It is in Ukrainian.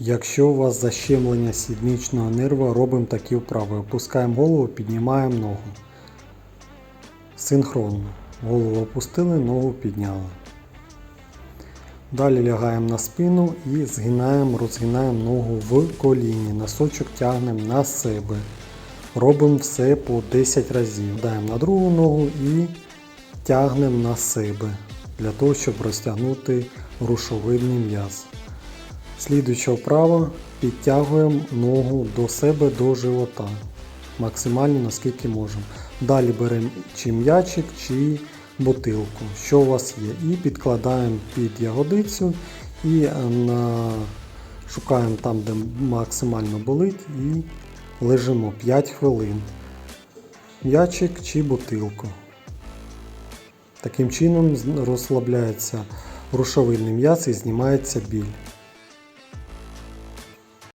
Якщо у вас защемлення сідничного нерва, робимо такі вправи. Опускаємо голову, піднімаємо ногу. Синхронно. Голову опустили, ногу підняли. Далі лягаємо на спину і згинаємо, розгинаємо ногу в коліні. Носочок тягнемо на себе. Робимо все по 10 разів. Даємо на другу ногу і тягнемо на себе для того, щоб розтягнути грушовидний м'яз. Слідуюча вправа підтягуємо ногу до себе до живота. Максимально наскільки можемо. Далі беремо чи м'ячик, чи бутилку, що у вас є. І підкладаємо під ягодицю і е, на... шукаємо там, де максимально болить, і лежимо 5 хвилин. М'ячик чи бутилку. Таким чином розслабляється грушовидний м'яз і знімається біль.